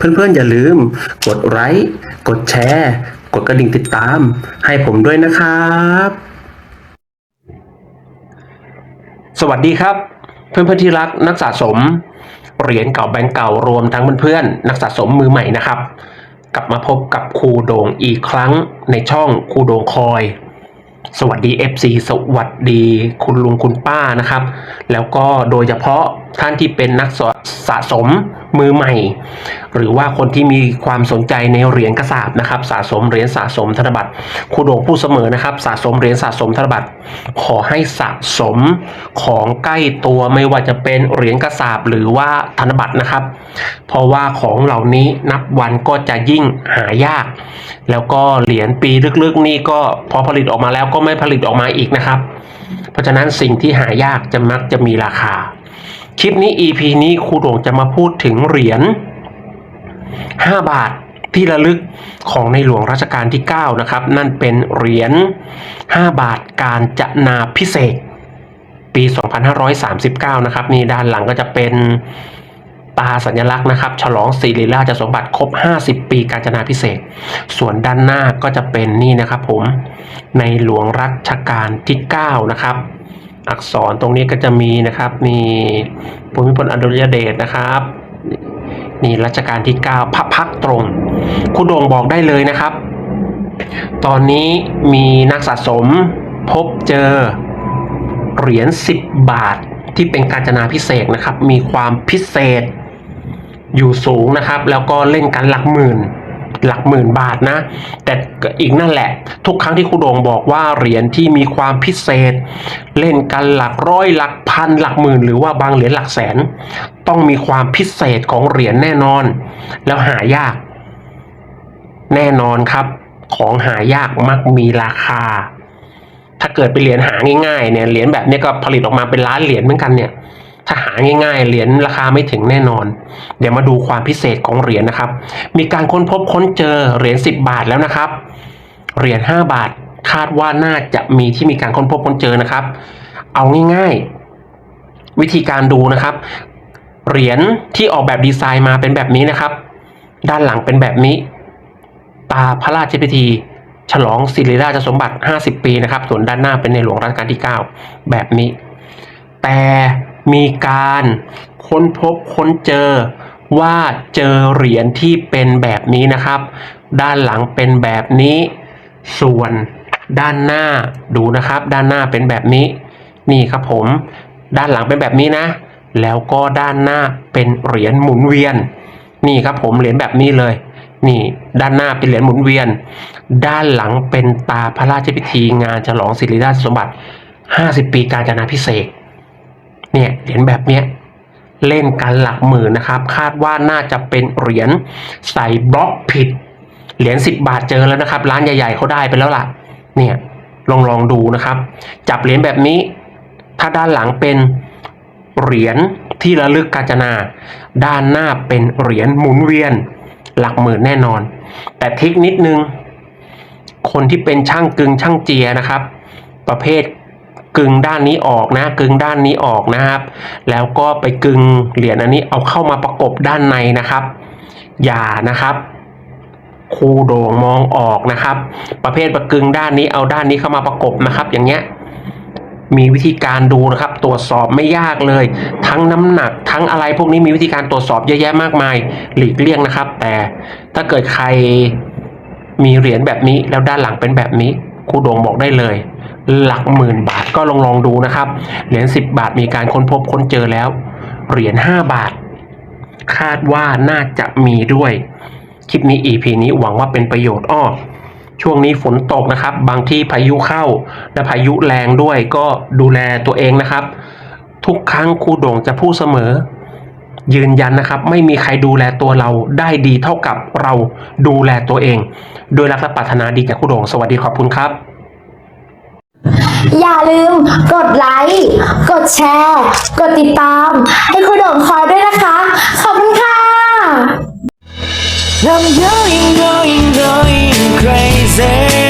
เพื่อนๆอย่าลืม กดไลค์กดแชร์ กดกระดิ่งติดตาม ให้ผมด้วยนะครับ สวัสดีครับ เพื่อนๆที่รักนักสะสมเหรียญเก่าแบงก์เก่ารวมทั้งเพื่อนๆนักสะสมมือใหม่นะครับ กลับมาพบกับครูโด่งอีกครั้งในช่องครูโด่งคอย สวัสดี FC สวัสดี คุณลุงคุณป้านะครับ แล้วก็โดยเฉพาะท่านที่เป็นนักสะสะสม มือใหม่ หรือว่าคนที่มีความสนใจในเหรียญกระสาบนะครับ สะสมเหรียญสะสมธนบัตรครูโด่งพูดเสมอนะครับ สะสมเหรียญสะสมธนบัตรขอให้สะสมของใกล้ตัวไม่ว่าจะเป็นเหรียญกระสาบหรือว่าธนบัตรนะครับ เพราะว่าของเหล่านี้นับวันก็จะยิ่งหายาก แล้วก็เหรียญปีลึกๆนี่ก็พอผลิตออกมาแล้วก็ไม่ผลิตออกมาอีกนะครับ เพราะฉะนั้นสิ่งที่หายากจะมักจะมีราคา คลิปนี้ EP นี้ครูโด่งจะมาพูดถึงเหรียญ 5 บาทที่ระลึกของในหลวงรัชกาลที่ 9 นะครับ นั่นเป็นเหรียญ 5 บาทการจนาพิเศษ ปี 2539 นะครับ นี่ด้านหลังก็จะเป็นตาสัญลักษณ์นะครับ ฉลองศิริราชสมบัติครบ 50 ปีการจนาพิเศษ ส่วนด้านหน้าก็จะเป็นนี่นะครับผมในหลวงรัชกาลที่ 9 นะครับ อักษรตรงนี้ก็จะมีนะครับมีภูมิพลอดุลยเดชนะครับนี่รัชกาลที่ 9 พระพักตร์ตรงคุณโด่งบอกได้เลยนะครับ ตอนนี้มีนักสะสมพบเจอเหรียญ10 บาทที่เป็นการจนาพิเศษนะครับ มีความพิเศษอยู่สูงนะครับ แล้วก็เล่นกันหลักหมื่น หลักหมื่นบาทนะ แต่อีกนั่นแหละ ทุกครั้งที่ครูโด่งบอกว่าเหรียญที่มีความพิเศษ เล่นกันหลักร้อยหลักพันหลักหมื่น หรือว่าบางเหรียญหลักแสน ต้องมีความพิเศษของเหรียญแน่นอน แล้วหายาก แน่นอนครับ ของหายากมักมีราคา ถ้าเกิดเป็นเหรียญหาง่ายๆเนี่ยเหรียญแบบนี้ก็ผลิตออกมาเป็นล้านเหรียญเหมือนกันเนี่ย ถ้าหาง่ายๆ เหรียญราคาไม่ถึงแน่นอน เดี๋ยวมาดูความพิเศษของเหรียญนะครับ มีการค้นพบค้นเจอเหรียญ10 บาทแล้วนะครับ เหรียญ5บาทคาดว่าน่าจะมีที่มีการค้นพบค้นเจอนะครับ เอาง่ายๆ วิธีการดูนะครับ เหรียญที่ออกแบบดีไซน์มาเป็นแบบนี้นะครับ ด้านหลังเป็นแบบนี้ ตาพระราชพิธีฉลองศิริราชสมบัติ 50 ปีนะครับ ส่วนด้านหน้าเป็นในหลวงรัชกาลที่ 9 แบบนี้ แต่ มีการค้นพบค้นเจอว่าเจอเหรียญที่เป็นแบบนี้นะครับ ด้านหลังเป็นแบบนี้ ส่วนด้านหน้าดูนะครับ ด้านหน้าเป็นแบบนี้ นี่ครับผม ด้านหลังเป็นแบบนี้นะ แล้วก็ด้านหน้าเป็นเหรียญหมุนเวียน นี่ครับผมเหรียญแบบนี้เลย นี่ด้านหน้าเป็นเหรียญหมุนเวียน ด้านหลังเป็นตาพระราชพิธีงานฉลองศิริราชสมบัติ 50 ปีการจนาพิเศษ เนี่ยเหรียญแบบเนี้ยเล่นกันหลักหมื่นนะครับ คาดว่าน่าจะเป็นเหรียญใส่บล็อกผิด เหรียญ10 บาทเจอแล้วนะครับ ร้านใหญ่ๆเขาได้ไปแล้วล่ะ เนี่ยลองลองดูนะครับ จับเหรียญแบบนี้ ถ้าด้านหลังเป็นเหรียญที่ระลึกกาญจนา ด้านหน้าเป็นเหรียญหมุนเวียน หลักหมื่นแน่นอน แต่ทิกนิดนึง คนที่เป็นช่างกึงช่างเจียนะครับ ประเภท กึงด้านนี้ออกนะ กึงด้านนี้ออกนะครับ แล้วก็ไปกึงเหรียญอันนี้เอาเข้ามาประกบด้านในนะครับ อย่านะครับคูโด่งมองออกนะครับ ประเภทประกึงด้านนี้เอาด้านนี้เข้ามาประกบนะครับ อย่างเงี้ยมีวิธีการดูนะครับ ตรวจสอบไม่ยากเลย ทั้งน้ำหนักทั้งอะไรพวกนี้มีวิธีการตรวจสอบเยอะแยะมากมาย หลีกเลี่ยงนะครับ แต่ถ้าเกิดใครมีเหรียญแบบนี้แล้วด้านหลังเป็นแบบนี้ครูโด่งบอกได้เลย หลักหมื่นบาทก็ลองลองดูนะครับ เหรียญ10 บาทมีการค้นพบค้นเจอแล้ว เหรียญ5บาท คาดว่าน่าจะมีด้วย คลิปนี้ EP นี้หวังว่าเป็นประโยชน์อ้อช่วงนี้ฝนตกนะครับ บางที่พายุเข้า และพายุแรงด้วยก็ดูแลตัวเองนะครับ ทุกครั้งครูโด่งจะพูดเสมอ ยืนยันนะครับ ไม่มีใครดูแลตัวเราได้ดีเท่ากับเราดูแลตัวเอง โดยรักและปรารถนาดีจากครูโด่งสวัสดีขอบคุณครับ อย่าลืมกดไลค์ กดแชร์ กดติดตาม ให้คุณโด่งคอยด้วยนะคะ ขอบคุณค่ะ I'm going, going, going crazy.